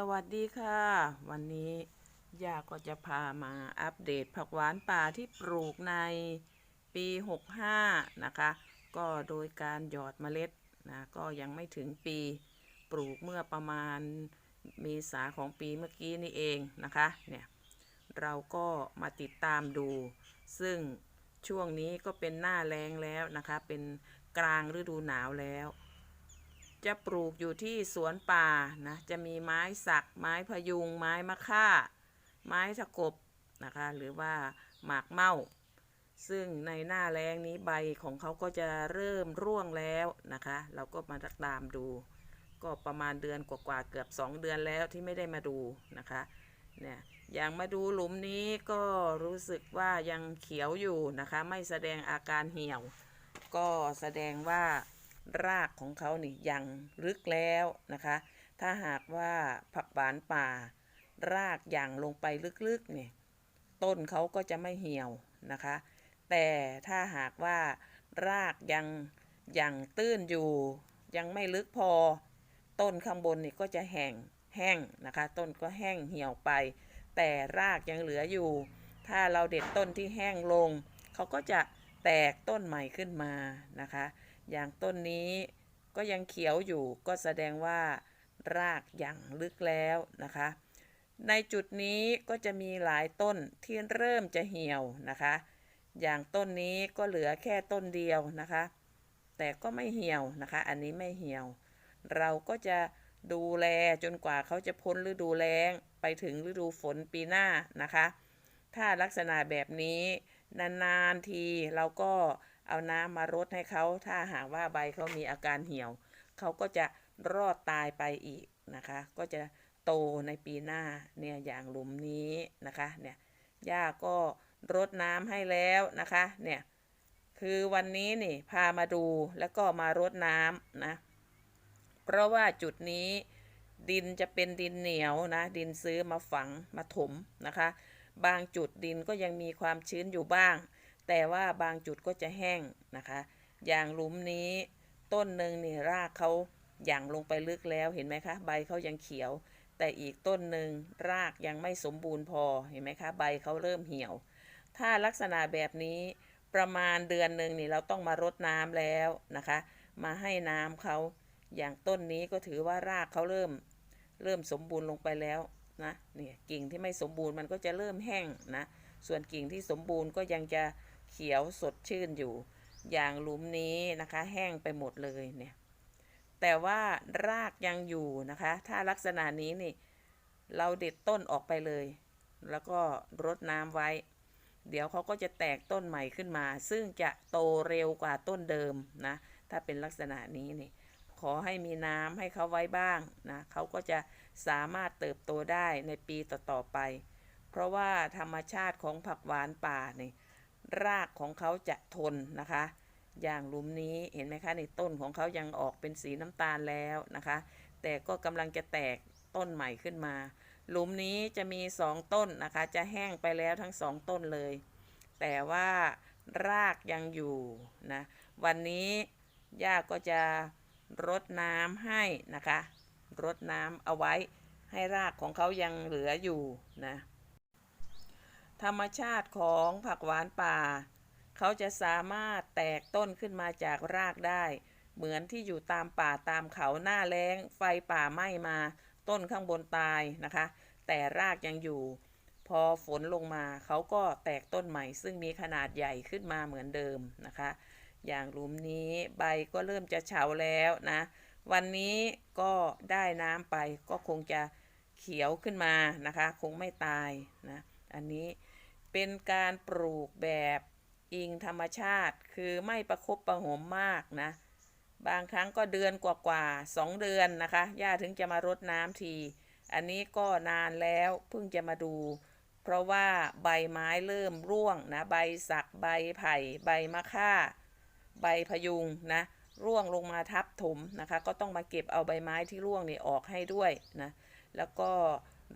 สวัสดีค่ะ วันนี้ย่าก็จะพามาอัปเดตผักหวานป่าที่ปลูกในปี 65 นะคะ ก็โดยการหยอดเมล็ดนะก็ยังไม่ถึงปีปลูกเมื่อประมาณเมษาของปีเมื่อกี้นี่เองนะคะเนี่ยเราก็มาติดตามดู ซึ่งช่วงนี้ก็เป็นหน้าแรงแล้วนะคะ เป็นกลางฤดูหนาวแล้ว จะปลูกอยู่ที่สวนป่านะจะมีไม้สัก ไม้พยุง ไม้มะค่า ไม้ตะกบนะคะหรือว่าหมากเม่า ซึ่งในหน้าแรงนี้ใบของเขาก็จะเริ่มร่วงแล้วนะคะ เราก็มาตามดู ก็ประมาณเดือนกว่าๆเกือบ 2 เดือนแล้วที่ไม่ได้มาดูนะคะเนี่ยอย่างมาดูหลุมนี้ก็รู้สึกว่ายังเขียวอยู่นะคะ ไม่แสดงอาการเหี่ยว ก็แสดงว่า รากของเขานี่ยังลึกแล้วนะคะ ถ้าหากว่าผักหวานป่า รากอย่างลงไปลึกๆเนี่ยต้นเขาก็จะไม่เหี่ยวนะคะ แต่ถ้าหากว่ารากยังยังตื้นอยู่ ยังไม่ลึกพอ ต้นข้างบนนี่ก็จะแห้งแห้งนะคะ ต้นก็แห้งเหี่ยวไป แต่รากยังเหลืออยู่ ถ้าเราเด็ดต้นที่แห้งลง เขาก็จะแตกต้นใหม่ขึ้นมานะคะ อย่างต้นนี้ก็ยังเขียวอยู่ก็แสดงว่ารากอย่างลึกแล้วนะคะ ในจุดนี้ก็จะมีหลายต้นที่เริ่มจะเหี่ยวนะคะ อย่างต้นนี้ก็เหลือแค่ต้นเดียวนะคะ แต่ก็ไม่เหี่ยวนะคะ อันนี้ไม่เหี่ยว เราก็จะดูแลจนกว่าเขาจะพ้นฤดูแล้งไปถึงฤดูฝนปีหน้านะคะ ถ้าลักษณะแบบนี้นานๆทีเราก็ เอาน้ำมารดให้เขาถ้าหากว่าใบเขามีอาการเหี่ยว เขาก็จะรอดตายไปอีกนะคะ ก็จะโตในปีหน้าเนี่ยอย่างหลุมนี้นะคะเนี่ยย่าก็รดน้ำให้แล้วนะคะเนี่ยคือวันนี้นี่พามาดูแล้วก็มารดน้ำนะ เพราะว่าจุดนี้ดินจะเป็นดินเหนียวนะ ดินซื้อมาฝังมาถมนะคะ บางจุดดินก็ยังมีความชื้นอยู่บ้าง แต่ว่าบางจุดก็จะแห้งนะคะ อย่างหลุมนี้ต้นหนึ่งนี่รากเขาหย่างลงไปลึกแล้วเห็นไหมคะ ใบเขายังเขียว แต่อีกต้นหนึ่งรากยังไม่สมบูรณ์พอเห็นไหมคะ ใบเขาเริ่มเหี่ยว ถ้าลักษณะแบบนี้ประมาณเดือนหนึ่งนี่เราต้องมารดน้ำแล้วนะคะ มาให้น้ำเขาอย่างต้นนี้ก็ถือว่ารากเขาเริ่มเริ่มสมบูรณ์ลงไปแล้วนะเนี่ยกิ่งที่ไม่สมบูรณ์มันก็จะเริ่มแห้งนะส่วนกิ่งที่สมบูรณ์ก็ยังจะ ขียวสดชื่นอยู่ อย่างหลุมนี้นะคะ แห้งไปหมดเลยเนี่ย แต่ว่ารากยังอยู่นะคะ ถ้าลักษณะนี้นี่ เราเด็ดต้นออกไปเลย แล้วก็รดน้ำไว้ เดี๋ยวเขาก็จะแตกต้นใหม่ขึ้นมา ซึ่งจะโตเร็วกว่าต้นเดิมนะ ถ้าเป็นลักษณะนี้นี่ขอให้มีน้ำให้เขาไว้บ้างนะเขาก็จะสามารถเติบโตได้ในปีต่อๆไป เพราะว่าธรรมชาติของผักหวานป่านี่ รากของเขาจะทนนะคะ อย่างหลุมนี้เห็นไหมคะในต้นของเขายังออกเป็นสีน้ำตาลแล้วนะคะ แต่ก็กำลังจะแตกต้นใหม่ขึ้นมา หลุมนี้จะมีสองต้นนะคะ จะแห้งไปแล้วทั้งสองต้นเลย แต่ว่ารากยังอยู่นะวันนี้ย่าก็จะรดน้ำให้นะคะ รดน้ำเอาไว้ให้รากของเขายังเหลืออยู่นะ ธรรมชาติของผักหวานป่า เขาจะสามารถแตกต้นขึ้นมาจากรากได้ เหมือนที่อยู่ตามป่าตามเขาหน้าแล้ง ไฟป่าไหม้มา ต้นข้างบนตายนะคะ แต่รากยังอยู่ พอฝนลงมาเขาก็แตกต้นใหม่ ซึ่งมีขนาดใหญ่ขึ้นมาเหมือนเดิมนะคะ อย่างหลุมนี้ใบก็เริ่มจะเฉาแล้วนะ วันนี้ก็ได้น้ำไปก็คงจะเขียวขึ้นมานะคะ คงไม่ตายนะ อันนี้ เป็นการปลูกแบบอิงธรรมชาติ คือไม่ประคบประหมมากนะ บางครั้งก็เดือนกว่าๆสองเดือนนะคะย่าถึงจะมารดน้ำที อันนี้ก็นานแล้วเพิ่งจะมาดู เพราะว่าใบไม้เริ่มร่วงนะ ใบสัก ใบไผ่ ใบมะค่า ใบพยุงนะ ร่วงลงมาทับถมนะคะ ก็ต้องมาเก็บเอาใบไม้ที่ร่วงนี่ออกให้ด้วยนะ แล้วก็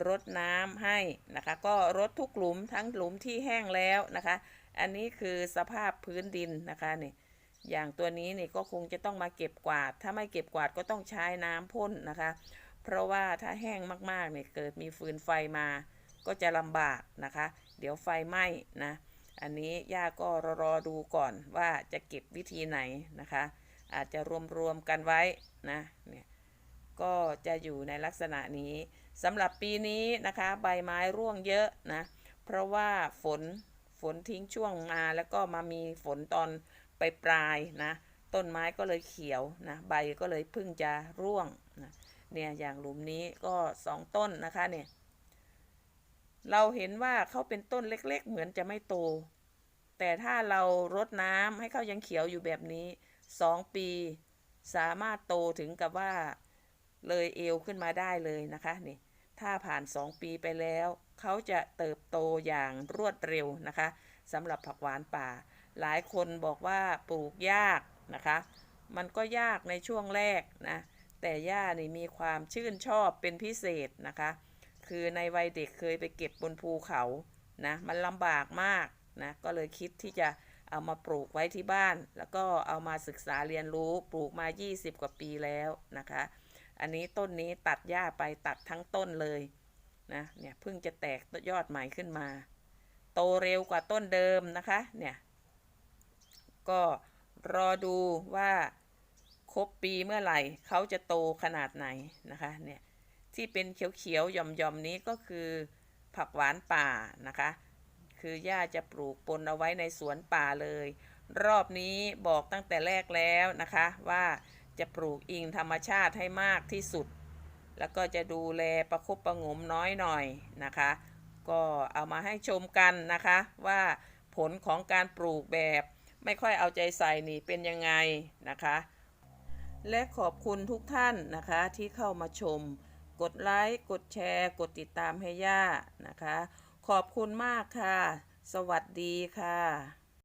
รดน้ำให้นะคะ ก็รดทุกหลุมทั้งหลุมที่แห้งแล้วนะคะ อันนี้คือสภาพพื้นดินนะคะนี่อย่างตัวนี้นี่ก็คงจะต้องมาเก็บกวาด ถ้าไม่เก็บกวาดก็ต้องใช้น้ำพ่นนะคะ เพราะว่าถ้าแห้งมากๆเนี่ยเกิดมีฟืนไฟมา ก็จะลำบากนะคะ เดี๋ยวไฟไหม้นะ อันนี้ย่าก็รอรอดูก่อนว่าจะเก็บวิธีไหนนะคะ อาจจะรวมๆกันไว้นะเนี่ย ก็จะอยู่ในลักษณะนี้สำหรับปีนี้นะคะ ใบไม้ร่วงเยอะนะ เพราะว่าฝนฝนทิ้งช่วงมาแล้วก็มามีฝนตอนปลายปลายนะ ต้นไม้ก็เลยเขียวนะ ใบก็เลยพิ่งจะร่วงนะเนี่ยอย่างหลุมนี้ก็สองต้นนะคะเนี่ยเราเห็นว่าเขาเป็นต้นเล็ก ๆ เหมือนจะไม่โต แต่ถ้าเรารดน้ำให้เขายังเขียวอยู่แบบนี้สองปี สามารถโตถึงกับว่า เลยเอวขึ้นมาได้เลยนะคะนี่ถ้าผ่าน 2 ปีไปแล้ว เขาจะเติบโตอย่างรวดเร็วนะคะสำหรับผักหวานป่า หลายคนบอกว่าปลูกยากนะคะ มันก็ยากในช่วงแรกนะ แต่ย่านี่มีความชื่นชอบเป็นพิเศษนะคะ คือในวัยเด็กเคยไปเก็บบนภูเขานะมันลำบากมากนะก็เลยคิดที่จะเอามาปลูกไว้ที่บ้าน แล้วก็เอามาศึกษาเรียนรู้ปลูกมา 20 กว่าปีแล้วนะคะ อันนี้ต้นนี้ตัดหญ้าไปตัดทั้งต้นเลยนะเนี่ยเพิ่งจะแตกยอดใหม่ขึ้นมา โตเร็วกว่าต้นเดิมนะคะเนี่ยก็รอดูว่าครบปีเมื่อไหร่เขาจะโตขนาดไหนนะคะเนี่ยที่เป็นเขียวๆหย่อมๆนี้ก็คือผักหวานป่านะคะ คือย่าจะปลูกปนเอาไว้ในสวนป่าเลย รอบนี้บอกตั้งแต่แรกแล้วนะคะว่า จะปลูกอิงธรรมชาติให้มากที่สุด แล้วก็จะดูแลประคบประงมน้อยหน่อยนะคะ ก็เอามาให้ชมกันนะคะว่าผลของการปลูกแบบไม่ค่อยเอาใจใส่นี่เป็นยังไงนะคะ และขอบคุณทุกท่านนะคะที่เข้ามาชม กดไลค์ กดแชร์ กดติดตามให้ย่านะคะ ขอบคุณมากค่ะ สวัสดีค่ะ